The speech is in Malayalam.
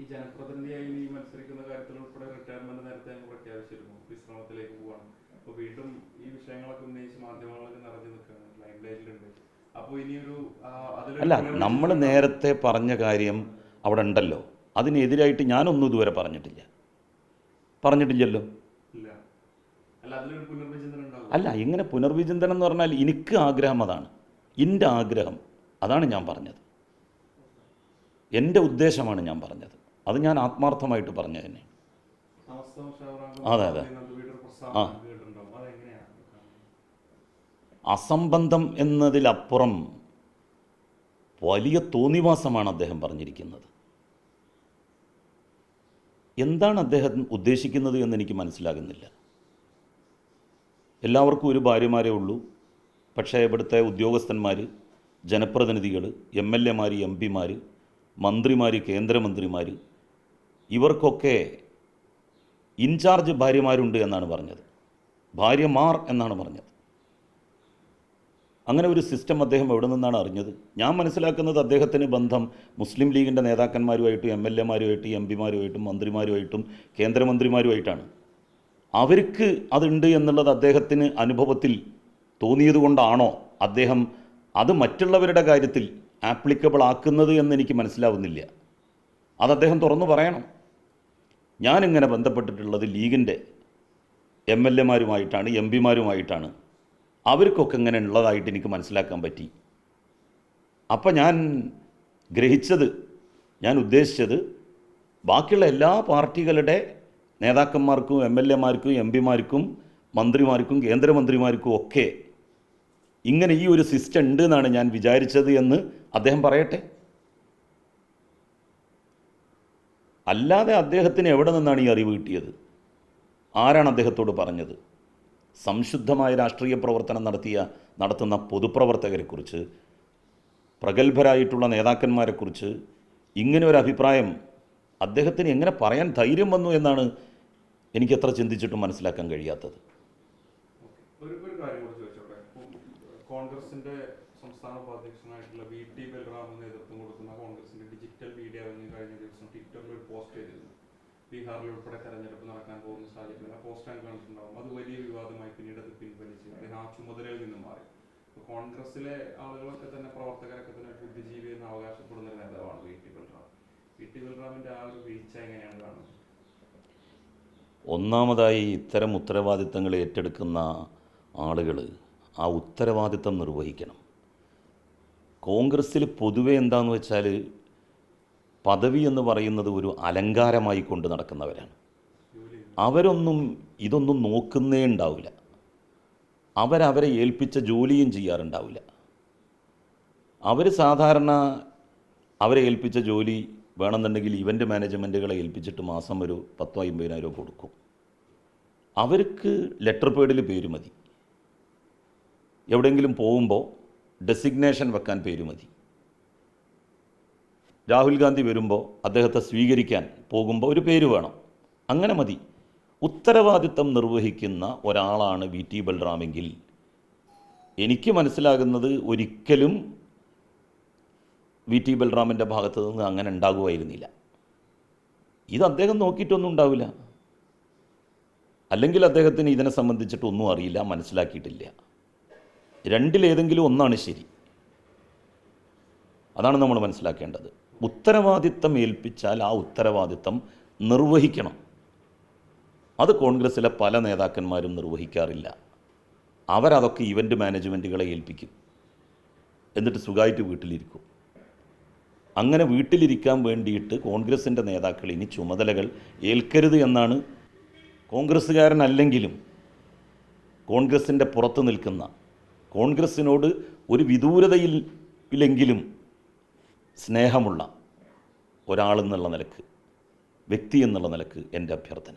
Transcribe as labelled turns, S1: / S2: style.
S1: ഈ ജനപ്രതിനിധിയായി ഇനി മത്സരിക്കുന്ന കാര്യത്തിൽ ഉൾപ്പെടെ റിട്ടയർമെന്റ് നേരത്തെ അങ്ങ് പ്രഖ്യാപിച്ചിരുന്നു. വിശ്രമത്തിലേക്ക് പോവാണ്. അപ്പൊ വീണ്ടും ഈ വിഷയങ്ങളൊക്കെ ഉന്നയിച്ച് മാധ്യമങ്ങളൊക്കെ നിറഞ്ഞു നിൽക്കുകയാണ്. ലൈം ലൈറ്റിലുണ്ട് അപ്പോൾ ഇനിയൊരു
S2: അല്ല നമ്മൾ നേരത്തെ പറഞ്ഞ കാര്യം അവിടെ ഉണ്ടല്ലോ. അതിനെതിരായിട്ട് ഞാനൊന്നും ഇതുവരെ പറഞ്ഞിട്ടില്ല. പറഞ്ഞിട്ടില്ലല്ലോ?
S1: അല്ല
S2: ഇങ്ങനെ പുനർവിചിന്തനം എന്ന് പറഞ്ഞാൽ എനിക്ക് ആഗ്രഹം അതാണ്. എന്റെ ആഗ്രഹം. അതാണ് ഞാൻ പറഞ്ഞത്. എന്റെ ഉദ്ദേശമാണ് ഞാൻ പറഞ്ഞത്. അത് ഞാൻ ആത്മാർത്ഥമായിട്ട് പറഞ്ഞു തന്നെ അതെ, അതെ. ആ. അസംബന്ധം എന്നതിലപ്പുറം വലിയ തോന്നിവാസമാണ് അദ്ദേഹം പറഞ്ഞിരിക്കുന്നത് എന്താണ് അദ്ദേഹം ഉദ്ദേശിക്കുന്നത് എന്ന് എനിക്ക് മനസ്സിലാകുന്നില്ല എല്ലാവർക്കും ഒരു ഭാര്യമാരേ ഉള്ളൂ പക്ഷേ ഇവിടുത്തെ ഉദ്യോഗസ്ഥന്മാർ ജനപ്രതിനിധികൾ എം എൽ എമാർ എം പിമാർ മന്ത്രിമാർ കേന്ദ്രമന്ത്രിമാർ ഇവർക്കൊക്കെ ഇൻചാർജ് ഭാര്യമാരുണ്ട് എന്നാണ് പറഞ്ഞത്. ഭാര്യമാർ എന്നാണ് പറഞ്ഞത്. അങ്ങനെ ഒരു സിസ്റ്റം അദ്ദേഹം എവിടെ നിന്നാണ് അറിഞ്ഞത്? ഞാൻ മനസ്സിലാക്കുന്നത് അദ്ദേഹത്തിന് ബന്ധം മുസ്ലിം ലീഗിന്റെ നേതാക്കന്മാരുമായിട്ടും എം എൽ എമാരുമായിട്ടും എം പിമാരുമായിട്ടും മന്ത്രിമാരുമായിട്ടും കേന്ദ്രമന്ത്രിമാരുമായിട്ടാണ്. അവർക്ക് അതുണ്ട് എന്നുള്ളത് അദ്ദേഹത്തിന് അനുഭവത്തിൽ തോന്നിയതുകൊണ്ടാണോ അദ്ദേഹം അത് മറ്റുള്ളവരുടെ കാര്യത്തിൽ ആപ്ലിക്കബിൾ ആക്കുന്നത് എന്ന് എനിക്ക് മനസ്സിലാവുന്നില്ല. അത് അദ്ദേഹം തുറന്നു പറയണം. ഞാനിങ്ങനെ ബന്ധപ്പെട്ടിട്ടുള്ളത് ലീഗിന്റെ എം എൽ എമാരുമായിട്ടാണ് എം പിമാരുമായിട്ടാണ്. അവർക്കൊക്കെ ഇങ്ങനെ ഉള്ളതായിട്ട് എനിക്ക് മനസ്സിലാക്കാൻ പറ്റി. അപ്പം ഞാൻ ഗ്രഹിച്ചത് ഞാൻ ഉദ്ദേശിച്ചത് ബാക്കിയുള്ള എല്ലാ പാർട്ടികളുടെ നേതാക്കന്മാർക്കും എം എൽ എമാർക്കും എം പിമാർക്കും മന്ത്രിമാർക്കും കേന്ദ്രമന്ത്രിമാർക്കും ഒക്കെ ഇങ്ങനെ ഈ ഒരു സിസ്റ്റം ഉണ്ട് എന്നാണ് ഞാൻ വിചാരിച്ചത് എന്ന് അദ്ദേഹം പറയട്ടെ. അല്ലാതെ അദ്ദേഹത്തിന് എവിടെ നിന്നാണ് ഈ അറിവ് കിട്ടിയത്? ആരാണ് അദ്ദേഹത്തോട് പറഞ്ഞത്? സംശുദ്ധമായ രാഷ്ട്രീയ പ്രവർത്തനം നടത്തിയ നടത്തുന്ന പൊതുപ്രവർത്തകരെക്കുറിച്ച് പ്രഗത്ഭരായിട്ടുള്ള നേതാക്കന്മാരെക്കുറിച്ച് ഇങ്ങനെ ഒരു അഭിപ്രായം അദ്ദേഹത്തിന് എങ്ങനെ പറയാൻ ധൈര്യം വന്നു എന്നാണ് എനിക്ക് എത്ര ചിന്തിച്ചിട്ടും മനസ്സിലാക്കാൻ കഴിയാത്തത്.
S1: കോൺഗ്രസിന്റെ സംസ്ഥാന ഉപാധ്യക്ഷനായിട്ടുള്ള വി ടി ബൽറാമിന് നേതൃത്വം കൊടുക്കുന്ന കോൺഗ്രസിന്റെ ഒരു പോസ്റ്റ് ചെയ്തിരുന്നു. ബീഹാറിൽ ഉൾപ്പെടെ തെരഞ്ഞെടുപ്പ് നടക്കാൻ പോകുന്ന സാഹചര്യത്തിൽ ആ പോസ്റ്റ് ഞാൻ കണ്ടിട്ടുണ്ടാവും. അത് വലിയ വിവാദമായി പിന്നീട് അത് പിൻവലിച്ച് അദ്ദേഹം ആ ചുമതലയിൽ നിന്ന് മാറി. കോൺഗ്രസിലെ ആളുകളൊക്കെ തന്നെ പ്രവർത്തകരൊക്കെ തന്നെ ബുദ്ധിജീവി എന്ന് അവകാശപ്പെടുന്ന ഒരു നേതാവാണ് V T Balram. V T ബൽറാമിന്റെ ആ ഒരു വീഴ്ച എങ്ങനെയാണ് കാണുന്നത്?
S2: ഒന്നാമതായി ഇത്തരം ഉത്തരവാദിത്തങ്ങൾ ഏറ്റെടുക്കുന്ന ആളുകൾ ആ ഉത്തരവാദിത്തം നിർവഹിക്കണം. കോൺഗ്രസ്സിൽ പൊതുവെ എന്താണെന്ന് വെച്ചാൽ പദവി എന്ന് പറയുന്നത് ഒരു അലങ്കാരമായി കൊണ്ട് നടക്കുന്നവരാണ്. അവരൊന്നും ഇതൊന്നും നോക്കുന്നേ ഉണ്ടാവില്ല. അവരവരെ ഏൽപ്പിച്ച ജോലിയും ചെയ്യാറുണ്ടാവില്ല. അവർ സാധാരണ അവരെ ഏൽപ്പിച്ച ജോലി വേണമെന്നുണ്ടെങ്കിൽ ഇവന്റ് മാനേജ്മെന്റുകളെ ഏൽപ്പിച്ചിട്ട് മാസം ഒരു പത്തോ അമ്പതിനായിരം കൊടുക്കും. അവർക്ക് ലെറ്റർ പേഡിൽ പേര് മതി. എവിടെയെങ്കിലും പോകുമ്പോൾ ഡെസിഗ്നേഷൻ വെക്കാൻ പേര് മതി. രാഹുൽ ഗാന്ധി വരുമ്പോൾ അദ്ദേഹത്തെ സ്വീകരിക്കാൻ പോകുമ്പോൾ ഒരു പേര് വേണം. അങ്ങനെ മതി. ഉത്തരവാദിത്തം നിർവഹിക്കുന്ന ഒരാളാണ് വി ടി ബൽറാമെങ്കിൽ എനിക്ക് മനസ്സിലാകുന്നത് ഒരിക്കലും വി ടി ബൽറാമിന്റെ ഭാഗത്തു നിന്ന് അങ്ങനെ ഉണ്ടാകുമായിരുന്നില്ല. ഇത് അദ്ദേഹം നോക്കിയിട്ടൊന്നും ഉണ്ടാവില്ല. അല്ലെങ്കിൽ അദ്ദേഹത്തിന് ഇതിനെ സംബന്ധിച്ചിട്ടൊന്നും അറിയില്ല മനസ്സിലാക്കിയിട്ടില്ല. രണ്ടിലേതെങ്കിലും ഒന്നാണ് ശരി. അതാണ് നമ്മൾ മനസ്സിലാക്കേണ്ടത്. ഉത്തരവാദിത്തം ഏൽപ്പിച്ചാൽ ആ ഉത്തരവാദിത്തം നിർവഹിക്കണം. അത് കോൺഗ്രസ്സിലെ പല നേതാക്കന്മാരും നിർവഹിക്കാറില്ല. അവരതൊക്കെ ഇവന്റ് മാനേജ്മെന്റുകളെ ഏൽപ്പിക്കും. എന്നിട്ട് സുഖമായിട്ട് വീട്ടിലിരിക്കും. അങ്ങനെ വീട്ടിലിരിക്കാൻ വേണ്ടിയിട്ട് കോൺഗ്രസിന്റെ നേതാക്കൾ ഇനി ചുമതലകൾ ഏൽക്കരുത് എന്നാണ് കോൺഗ്രസ്സുകാരനല്ലെങ്കിലും കോൺഗ്രസിന്റെ പുറത്ത് നിൽക്കുന്ന കോൺഗ്രസ്സിനോട് ഒരു വിദൂരതയിലെങ്കിലും സ്നേഹമുള്ള ഒരാളെന്നുള്ള നിലയ്ക്ക് വ്യക്തി എന്നുള്ള നിലയ്ക്ക് എന്റെ അഭ്യർത്ഥന.